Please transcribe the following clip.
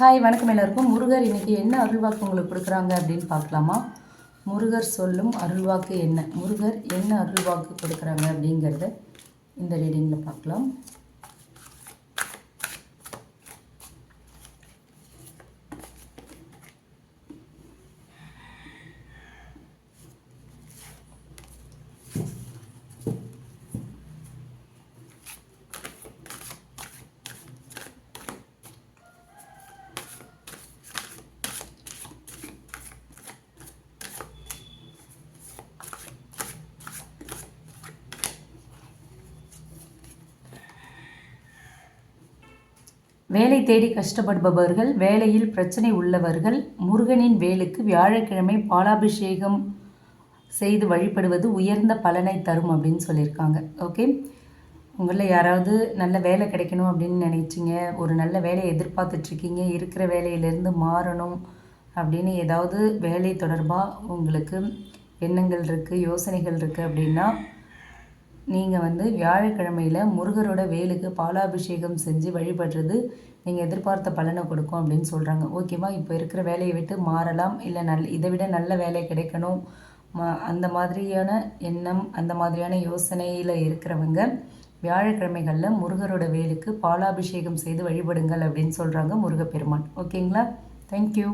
Hi வணக்கம் எல்லாருக்கும். முருகர் இன்றைக்கி என்ன அருள்வாக்கு உங்களுக்கு கொடுக்குறாங்க அப்படின்னு பார்க்கலாமா? முருகர் சொல்லும் அருள்வாக்கு என்ன? முருகர் என்ன அருள்வாக்கு கொடுக்குறாங்க அப்படிங்கிறத இந்த ரீடிங்கில் பார்க்கலாம். வேலை தேடி கஷ்டப்படுபவர்கள் வேலையில் பிரச்சனை உள்ளவர்கள் முருகனின் வேலுக்கு வியாழக்கிழமை பாலாபிஷேகம் செய்து வழிபடுவது உயர்ந்த பலனை தரும் அப்படின்னு சொல்லியிருக்காங்க. ஓகே உங்களில் யாராவது நல்ல வேலை கிடைக்கணும் அப்படின்னு நினைச்சிங்க ஒரு நல்ல வேலையை எதிர்பார்த்துட்ருக்கீங்க இருக்கிற வேலையிலேருந்து மாறணும் அப்படின்னு ஏதாவது வேலை தொடர்பாக உங்களுக்கு எண்ணங்கள் இருக்குது யோசனைகள் இருக்குது அப்படின்னா நீங்கள் வந்து வியாழக்கிழமையில் முருகரோட வேலுக்கு பாலாபிஷேகம் செஞ்சு வழிபடுறது நீங்கள் எதிர்பார்த்த பலனை கொடுக்கும் அப்படின்னு சொல்கிறாங்க ஓகேவா? இப்போ இருக்கிற வேலையை விட்டு மாறலாம். இல்லை நல் இதை விட நல்ல வேலை கிடைக்கணும். அந்த மாதிரியான எண்ணம் அந்த மாதிரியான யோசனையில் இருக்கிறவங்க வியாழக்கிழமைகளில் முருகரோட வேலுக்கு பாலாபிஷேகம் செய்து வழிபடுங்கள் அப்படின்னு சொல்கிறாங்க முருகப்பெருமான். ஓகேங்களா? தேங்க்யூ